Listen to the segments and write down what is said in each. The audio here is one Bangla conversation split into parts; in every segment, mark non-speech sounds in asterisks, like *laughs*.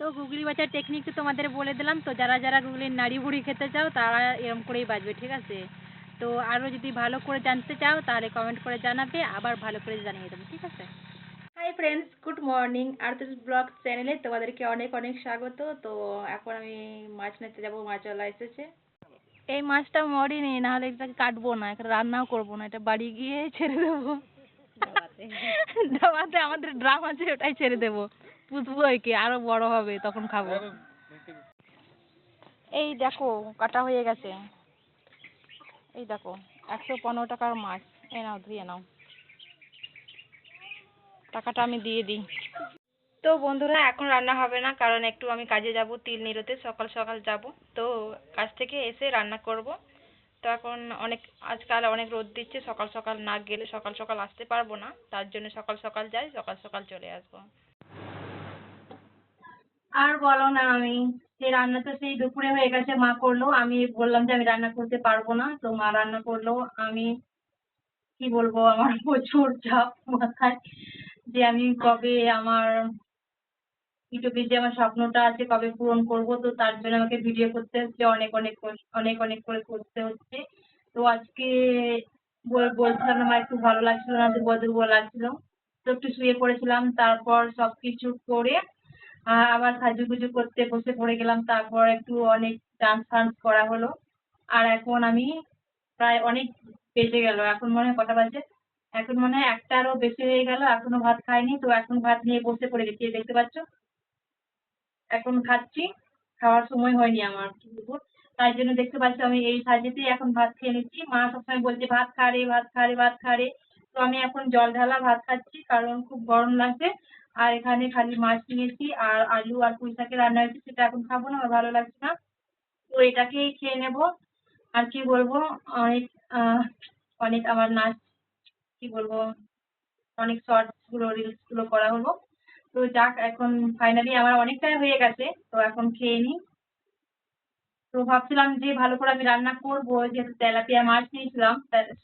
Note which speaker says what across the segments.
Speaker 1: তো গুগলি বাজার টেকনিক তো তোমাদের বলে দিলাম তো যারা যারা গুগলির নাড়ি বুড়ি খেতে চাও তারা এরকম করেই বাজবে ঠিক আছে? তো আরও যদি ভালো করে জানতে চাও তাহলে কমেন্ট করে জানাবে আবার ভালো করে জানিয়ে দেবো ঠিক আছে? Hi friends good morning Arthi's blog চ্যানেলে তোমাদেরকে অনেক অনেক স্বাগত। তো এখন আমি মাছ নিতে যাব মাছওয়ালা এসেছে। এই মাছটা মরিনি নাহলে এটাকে কাটবো না এটা রান্নাও করব না এটা বাড়ি গিয়ে ছেড়ে দেবো। আমাদের ড্রাম আছে ওটাই ছেড়ে দেবো। পুষবো একে আরও বড় হবে, তখন খাব। এই দেখো, কাটা হয়ে গেছে। এই দেখো, একশো পনেরো টাকার মাছ। এই নাও, ধুয়ে নাও। টাকাটা আমি দিয়ে দিই। তো বন্ধুরা, এখন রান্না হবে না, কারণ একটু আমি কাজে যাব, তিল নিরোতে, সকাল সকাল যাব। তো কাজ থেকে এসে রান্না করব। তো এখন অনেক, আজকাল অনেক রোদ দিচ্ছে, সকাল সকাল না গেলে সকাল সকাল আসতে পারব না। তার জন্য সকাল সকাল যাই, সকাল সকাল চলে আসব। আর বলো না, আমি সেই রান্না তো সেই দুপুরে হয়ে গেছে, মা করল। আমি বললাম যে আমি রান্না করতে পারব না, তো মা রান্না করল। আমি, কি বলব, আমার *laughs* প্রচুর চাপ মাথায় যে আমি কবে আমার ইউটিউবে যে আমার স্বপ্নটা আছে, কবে পূরণ করব, তো তার জন্য আমাকে ভিডিও করতে হচ্ছে, অনেক অনেক অনেক অনেক করে করতে হচ্ছে। তো আজকে বল- বলছিলাম আমার একটু ভালো লাগছিল না, দুর্বল দুর্বল লাগছিল। তো একটু শুয়ে পড়েছিলাম, তারপর সবকিছু করে আবার সাজুগুজু করতে বসে পড়ে গেলাম। তারপর একটু অনেক ডান্স ফান্স করা হলো। আর এখন আমি প্রায় অনেক বেজে গেল। এখন মনে হয় কটা বাজে? এখন মনে হয় একটারও বেশি হয়ে গেল। এখনও ভাত খাইনি, তো এখন ভাত নিয়ে বসে পড়ে গেছি। দেখতে পাচ্ছ? এখন খাচ্ছি। খাওয়ার সময় হয়নি আমার। বলব তাই জন্য দেখতে পাচ্ছ আমি এই সাজেতেই এখন ভাত খেয়ে নিচ্ছি। মা সবসময় বলছে, ভাত খা রে, ভাত খা রে, ভাত খা রে। তো আমি এখন জল ঢালা ভাত খাচ্ছি, কারণ খুব গরম লাগছে। আর এখানে খালি মাছ নিয়েছি আর আলু আর পুঁই শাকের রান্না হয়েছে, সেটা এখন খাব না ভালো লাগছে না। তো এটাকেই খেয়ে নেব। আর কি বলব, অনেক অনেক আমার নাচ, কি বলব, অনেক শর্টসগুলো রিলসগুলো করা হলো। তো যাক, এখন ফাইনালি আমার অনেকটাই হয়ে গেছে, তো এখন খেয়ে নিই। তো ভাবছিলাম যে ভালো করে আমি রান্না করব, যেহেতু তেলাপিয়া মাছ নিয়েছিলাম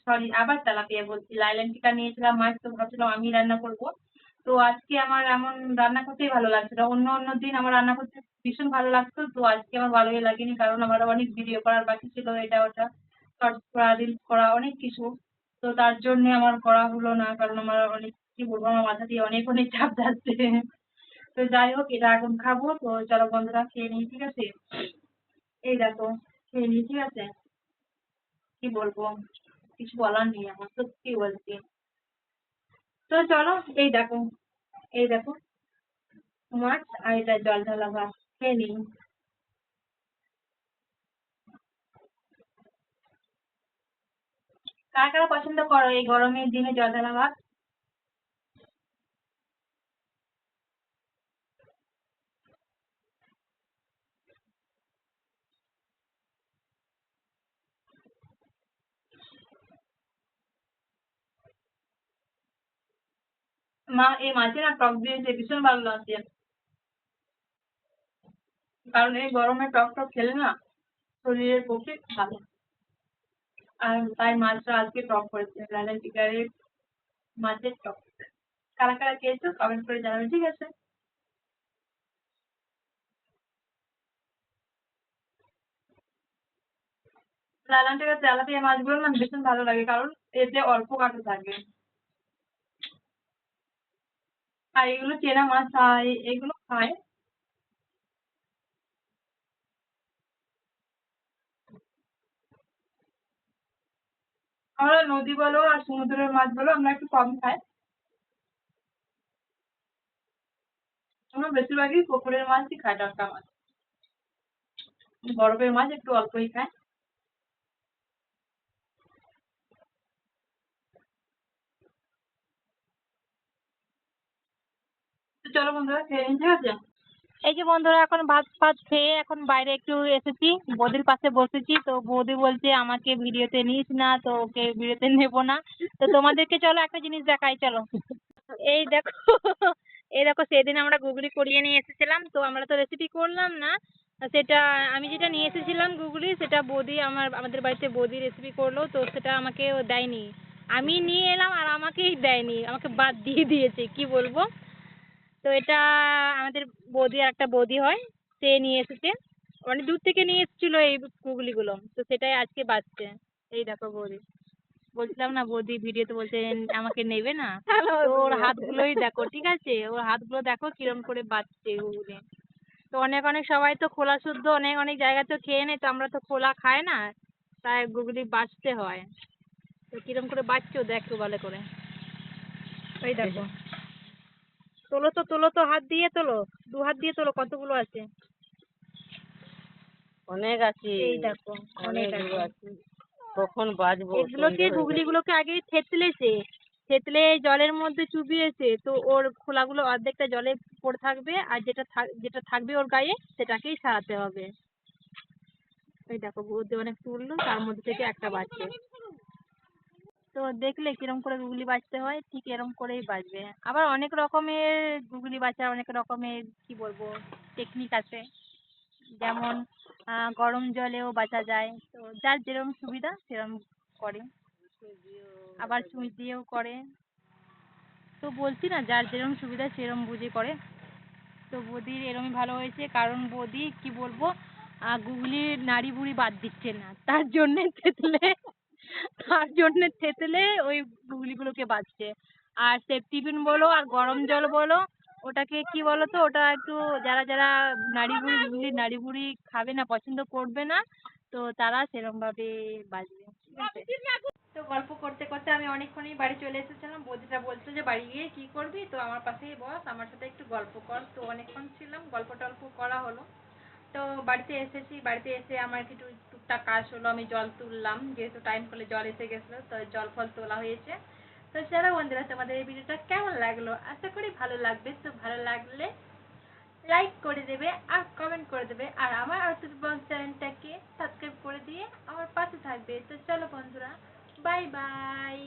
Speaker 1: সরি আবার তেলাপিয়া বলছি, লাইলেন টিকা নিয়েছিলাম মাছ, তো ভাবছিলাম আমি রান্না করব। তো আজকে আমার এমন রান্না করতেই ভালো লাগছে না অন্য অন্য দিন আমার রান্না করতে ভীষণ ভালো লাগতো, তো আজকে আমার ভালোই লাগেনি কারণ আমার অনেক ভিডিও করার বাকি ছিল এটা, ওটা শর্টস করা রিলস করা, অনেক কিছু। তো তার জন্য আমার করা হলো না কারণ আমার অনেক, কি বলব, আমার মাথা দিয়ে অনেক অনেক চাপ যাচ্ছে। তো যাই হোক, এটা এখন খাব, তো চলো বন্ধুরা খেয়ে নিই, ঠিক আছে? এই দেখো, খেয়ে নিই, ঠিক আছে? কি বলব, কিছু বলার নেই আমার, সত্যি বলছি তো চলো, এই দেখো এই দেখো মাছ আর এটা জল ঢালা ভাত খেয়ে নিই। কারা কারা পছন্দ করো এই গরমের দিনে জল ঢালা ভাত? মা, এই মাছে না টক দিয়েছে ভীষণ ভালো লাগছে কারণ এই গরমে টক টক খেলে না শরীরের পক্ষে ভালো। আর তাই মাছটা আজকে টক করেছে। লালেন টিকারের মাছের টক। কারা কারা খেয়েছো কমেন্ট করে জানাবে, ঠিক আছে? লালান টিকার তেলাপিয়া মাছগুলো না ভীষণ ভালো লাগে, কারণ এতে অল্প কাঁটা থাকে। আর এগুলো চেনা মাছ খায় এগুলো খায়। আমরা নদী বলো আর সমুদ্রের মাছ বলো, আমরা একটু কম খাই। আমরা বেশিরভাগই পুকুরের মাছই খাই টাটকা মাছ। বরফের মাছ একটু অল্পই খাই। চলো বন্ধুরা, খেয়ে নিন ঠিক আছে? এই যে বন্ধুরা, এখন ভাত ফাত খেয়ে এখন বাইরে একটু এসেছি। বৌদির পাশে বসেছি, তো বৌদি বলছে আমাকে ভিডিওতে নিস না, তো ওকে ভিডিওতে নেব না। তো তোমাদেরকে চলো একটা জিনিস দেখাই, চলো। এই দেখো এই দেখো, সেদিন আমরা গুগলি করিয়ে নিয়ে এসেছিলাম, তো আমরা তো রেসিপি করলাম না। সেটা আমি যেটা নিয়ে এসেছিলাম গুগলি, সেটা বৌদি আমার, আমাদের বাড়িতে বৌদি রেসিপি করল, তো সেটা আমাকে দেয়নি। আমি নিয়ে এলাম আর আমাকেই দেয়নি, আমাকে বাদ দিয়ে দিয়েছে, কি বলব? তো এটা আমাদের বৌদি আর একটা বৌদি হয় সে নিয়ে এসেছে। অনেক দূর থেকে নিয়ে এসেছিল এই গুগলিগুলো তো সেটাই আজকে বাজছে। এই দেখো বৌদি। বলছিলাম না বৌদি ভিডিওতে বলছে আমাকে নেবে না। ওর হাতগুলোই দেখো ঠিক আছে? ওর হাতগুলো দেখো কিরম করে বাজছে গুগলি তো অনেক অনেক সবাই তো খোলা শুদ্ধ অনেক অনেক জায়গায় তো খেয়ে নেয় তো আমরা তো খোলা খাই না তাই গুগলি বাঁচতে হয়। তো কিরম করে বাজছো দেখো ভালো করে। ওই দেখো। তোলো তো তোলো তো হাত দিয়ে তোলো। দু হাত দিয়ে তোলো কতগুলো আছে?
Speaker 2: অনেক আছে।
Speaker 1: এই দেখো অনেক আছে।
Speaker 2: কখন বাজবো
Speaker 1: এগুলোকে গুগলিগুলোকে আগে থেতলেছে? থেতলে জলের মধ্যে চুবিয়েছে। তো ওর খোলাগুলো অর্ধেকটা জলে পড়ে থাকবে আর যেটা যেটা থাকবে ওর গায়ে সেটাকেই সারাতে হবে। এই দেখো বৌদি অনেক তুললো তার মধ্যে থেকে একটা বাজছে। তো দেখলে কিরম করে গুগলি বাজতে হয়, ঠিক এরম করেই বাজবে। আবার অনেক রকমের গুগলি বাজার অনেক রকমের, কি বলব টেকনিক আছে। যেমন গরম জলেও বাঁচা যায়। তো যার যেরকম সুবিধা সেরকম করে। আবার সুইচ দিয়েও করে। তো বলছি না, যার যেরকম সুবিধা সেরকম বুঝে করে। তো বৌদির এরমই ভালো হয়েছে, কারণ বৌদি, কি বলব গুগলির নাড়ি বুড়ি বাদ দিচ্ছে না। তার জন্যে থেতলে তার জন্যে থেতলে ওই গুগলিগুলোকে বাজছে। আর সেফটিপিন বলো আর গরম জল বলো, ওটাকে কি বলো তো ওটা একটু যারা যারা নাড়ি বুড়ি নাড়ি বুড়ি খাবে না, পছন্দ করবে না, তো তারা সেরকম ভাবে বাজবে তো গল্প করতে করতে আমি অনেকক্ষণই বাড়ি চলে এসেছিলাম। বৌদিটা বলতো যে, বাড়ি গিয়ে কি করবি? তো আমার পাশেই বস, আমার সাথে একটু গল্প কর। তো অনেকক্ষণ ছিলাম, গল্প টল্প করা হলো। তো বাড়িতে এসেছি, বাড়িতে এসে আমার একটু টুকটাক কাজ হলো, আমি জল তুললাম, যেহেতু টাইম করলে জল এসে গেছিল, তো জল ফল তোলা হয়েছে। তো চলো বন্ধুরা, তোমাদের এই ভিডিওটা কেমন লাগল? আশা করি ভালো লাগবে, তো ভালো লাগলে লাইক করে দেবে আর কমেন্ট করে দেবে। আর আমার ব্লগ চ্যানেলটাকে সাবস্ক্রাইব করে দিয়ে আমার পাশে থাকবে। তো চলো বন্ধুরা বাই বাই